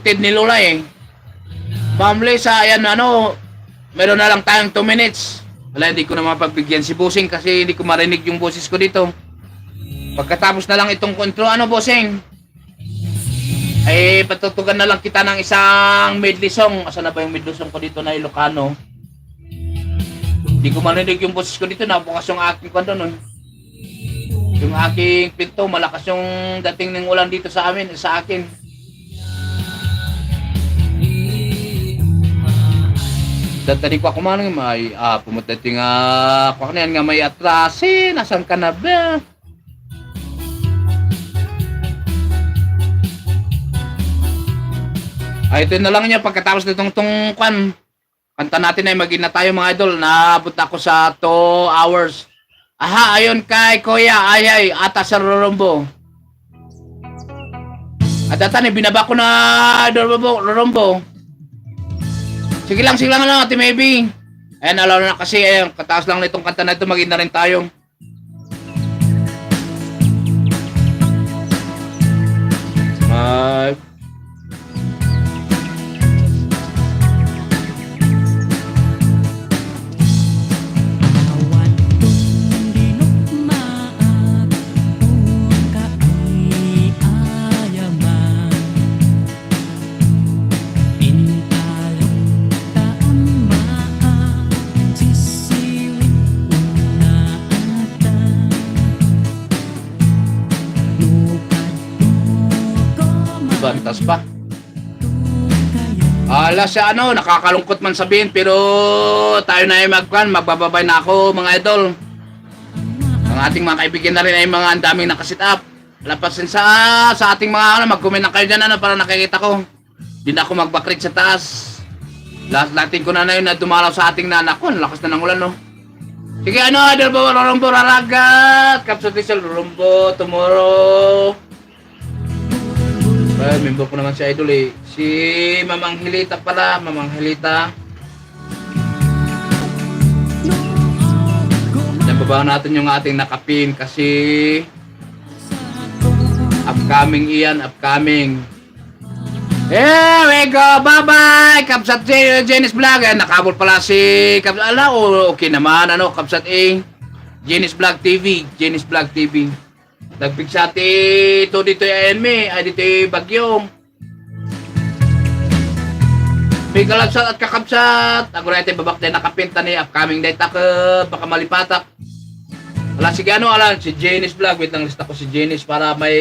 Tid ni Lola eh. Ma'am Lisa, ayan ano, meron na lang tayong 2 minutes. Wala, hindi ko na mapagbigyan si Bossing kasi hindi ko marinig yung boses ko dito. Pagkatapos na lang itong kontro, ano Bossing? Ay, patutugan na lang kita ng isang medley song. Asa na ba yung medley song ko dito na Ilocano? Hindi ko marinig yung boses ko dito, nabukas yung aking kwento nun. Yung aking pinto, malakas yung dating ng ulan dito sa amin, sa akin. Datari ko ako man may ah pumunta ti nga ako nga nga may atrasin nasan ka na ba? Ay ito na lang niya pagkatapos nitong tong kwan. Kanta natin ay maging na tayo mga idol. Naabot ako sa 2 hours. Aha, ayon kay Kuya Ayay, ata sa Rorombo. At data ni binaba ko na Rorombo, Rorombo. Sige lang, sige lang lang, Ate Maybe. Ayan, alam na kasi, ayan, kataas lang nitong kanta na ito, maging na rin tayo. Bantas pa. Ala siya ano, nakakalungkot man sabihin, pero tayo na ay magkan, magbababay na ako mga idol. Ang ating mga kaibigan na rin ay mga ang daming nakasit up. Lapasin sa sa ating mga ano, mag-comment na kayo dyan ano, para nakikita ko. Hindi na ako magbakrit sa taas. Lahat natin ko na na yun na dumalaw sa ating nanak ko. Lakas na ng ulan, no? Sige, ano, idol po, Rorombo, Raragat, Kapso Diesel, Rorombo, tomorrow. Well, member ko naman si Idol eh. Si Mamang Hilita pala, Mamang Hilita. Nababahan natin yung ating nakapin kasi upcoming iyan, upcoming. Here we go, bye-bye! Kapsat Jenis Vlog. Eh, nakabol pala si Kapsat. Ala, oh, okay naman, ano, Kapsat A. Jenis Vlog TV, Jenis Vlog TV. Nagpigsa ti ito dito yung me, ay dito bagyong. May kalagsat at kakabsat. Ako na ito babak din nakapinta ni upcoming day tak baka malipatak. Wala sige ano ala si Janice Vlog. Wait lang lista ko si Janice para may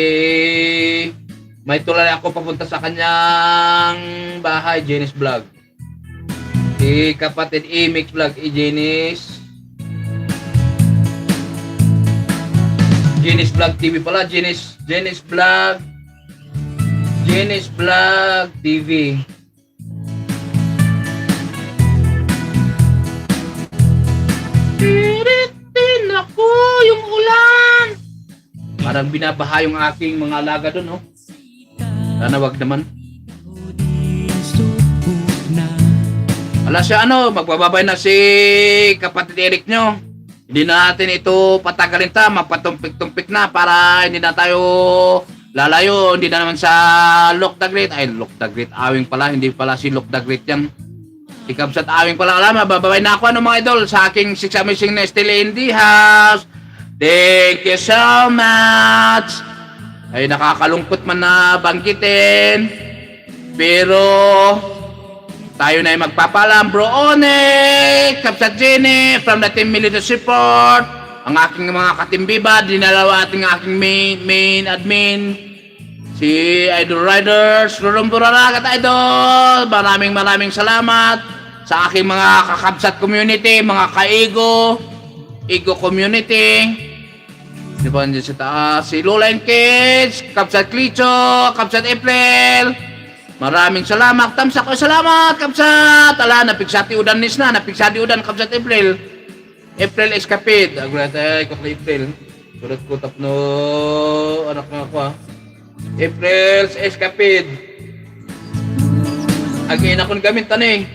may tulad ako papunta sa kanyang bahay Janice Vlog. Si kapatid Imix Vlog, i Janice. Genis Vlog TV pala, Genis, Genis Vlog, Genis Vlog TV. Tiritin ako yung ulan. Parang binabaha yung aking mga alaga doon, no? Sana wag naman. Ala siya ano, magbababay na si kapatid Eric nyo. Hindi na natin ito patagalin ta, mapatumpik-tumpik na para hindi na tayo lalayo. Hindi na naman sa Look the Great. Ay, Look the Great. Awing pala, hindi pala si Look the Great yan. Si Kabsat Awing pala. Alam, mababay na ako ano mga idol sa aking Six Amazing na still in the house. Thank you so much. Ay, nakakalungkot man na banggitin. Pero, tayo na ay magpapalam, bro One, Kapsat Jenny, from the Team Military Support, ang aking mga katimbiba, dinalawa ating aking main, main admin, si Idol Riders, Rurumburaragat Idol, maraming maraming salamat sa aking mga kakabsat community, mga kaigo, Igo community, Di ba nandiyan sa taas? Si Lola and Kids, Kapsat Klitso, Kapsat April. Maraming salamat. Tamsak ko salamat, Kapsat. Ala, napigsati udan nis na. Napigsati udan, Kapsat April. April Escapade. Agulat ay, kakla April. Surat ko tapno, anak nga ako ah. April's Escapade. Agin akong gamit tani.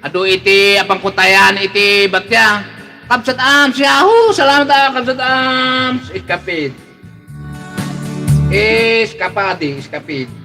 Ado iti apang kutayan iti batya. Kapsat Arms, Yahoo! Salamat ah, Kapsat Arms! Escapade. Escapade, escapade.